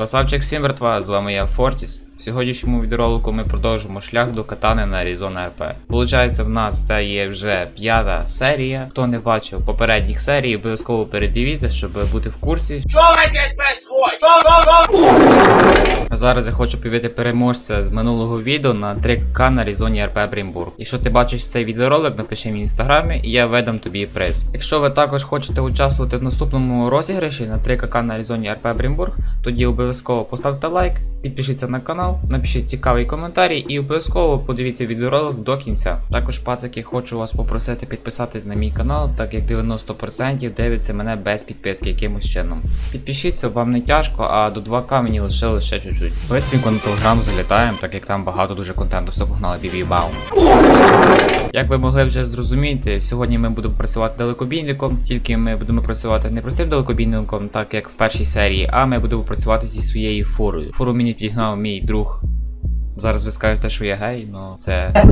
Васавчик всім братва, з вами я Фортіс. В сьогоднішньому відеоролику ми продовжимо шлях до катани на Arizona RP. Получається, в нас це є вже п'ята серія. Хто не бачив попередніх серій, обов'язково передивіться, щоб бути в курсі. Что здесь происходит? Зараз я хочу повіти переможця з минулого відео на 3К на Різоні РП Брімбург. Якщо ти бачиш цей відеоролик, напиши мені в інстаграмі і я видам тобі приз. Якщо ви також хочете участвувати в наступному розіграші на 3К на Різоні РП Брімбург, тоді обов'язково поставте лайк, підпишіться на канал, напишіть цікавий коментарій і обов'язково подивіться відеоролик до кінця. Також, пацики, хочу вас попросити підписатись на мій канал, так як 90% дивиться мене без підписки якимось чином. Підпишіться, вам не тяжко, а до 2К мені лишилось ще чуть-чуть. Бистренько на телеграм залітаємо, так як там багато дуже контенту, все погнали бібібаум. Як ви могли вже зрозуміти, сьогодні ми будемо працювати далекобійником, тільки ми будемо працювати не простим далекобійником, так як в першій серії, а ми будемо працювати зі своєю фурою. Фуру мені підігнав мій друг. Зараз ви скажете, що я гей, але це.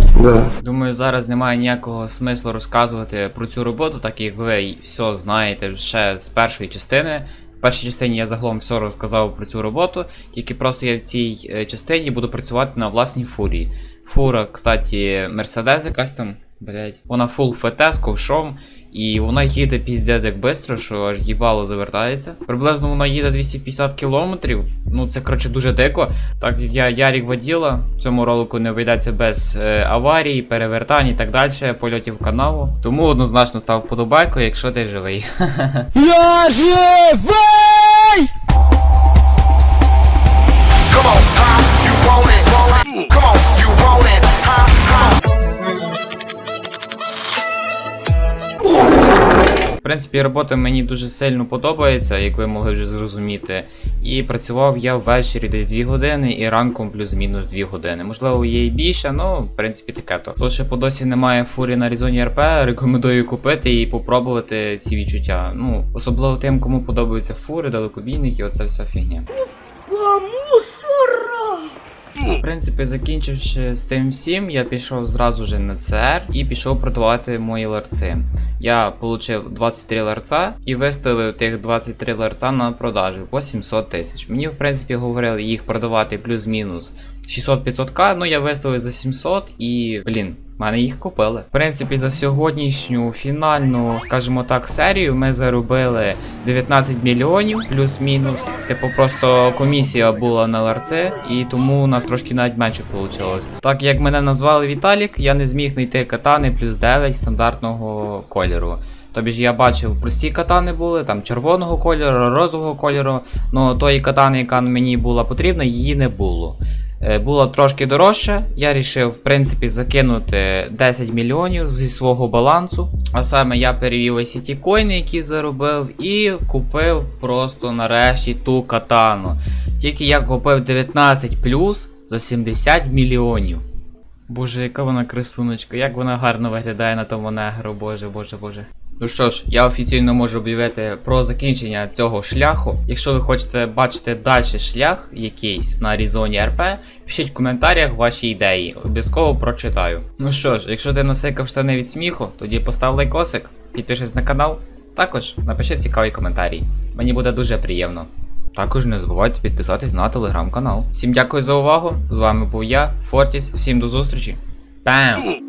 Думаю, зараз немає ніякого смислу розказувати про цю роботу, так як ви все знаєте ще з першої частини. В першій частині я загалом все розказав про цю роботу, тільки просто я в цій е, частині буду працювати на власній фурі. Фура, кстати, Мерседес якась там, блять. Вона фул ФТ з ковшом, і вона їде піздець як бистро, що аж їбало завертається. Приблизно вона їде 250 кілометрів. Ну це коротше дуже дико. Так як я Ярік воділа, цьому ролику не обійдеться без е, аварій, перевертань і так далі, польотів каналу. Тому однозначно став подобайку, якщо ти живий. Я живий! Принципі, робота мені дуже сильно подобається, як ви могли вже зрозуміти. І працював я ввечері десь 2 години і ранком плюс-мінус 2 години. Можливо, є і більше, але в принципі, таке то. Що по досі немає фурі на Різоні РП, рекомендую купити і попробувати ці відчуття. Ну, особливо тим, кому подобаються фури, далекобійники, оця вся фігня. В принципі, закінчивши з тим всім, я пішов зразу же на ЦР і пішов продавати мої ларци. Я отримав 23 ларца і виставив тих 23 ларца на продажу по 700 тисяч. Мені, в принципі, говорили їх продавати плюс-мінус 600-500к, ну я виставив за 700 і, блін, мене їх купили. В принципі, за сьогоднішню фінальну, скажімо так, серію ми заробили 19 мільйонів плюс-мінус. Типу, просто комісія була на ларце, і тому у нас трошки навіть менше вийшло. Так як мене назвали Віталік, я не зміг знайти катани плюс 9 стандартного кольору. Тобі ж я бачив, прості катани були, там червоного кольору, розового кольору, але тої катани, яка мені була потрібна, її не було. Е, Було трошки дорожче. Я вирішив, в принципі, закинути 10 мільйонів зі свого балансу. А саме я перевів ICT коїни, які заробив, і купив просто нарешті ту катану. Тільки я купив 19 за 70 мільйонів. Боже, яка вона красуночка, як вона гарно виглядає на тому негру, боже, боже, боже. Ну що ж, я офіційно можу об'явити про закінчення цього шляху. Якщо ви хочете бачити далі шлях якийсь на Різоні РП, пишіть в коментарях ваші ідеї, обов'язково прочитаю. Ну що ж, якщо ти насикав штани від сміху, тоді постав лайкосик, підпишись на канал, також напиши цікавий коментарій. Мені буде дуже приємно. Також не забувайте підписатись на телеграм-канал. Всім дякую за увагу. З вами був я, Фортіс. Всім до зустрічі. Пам!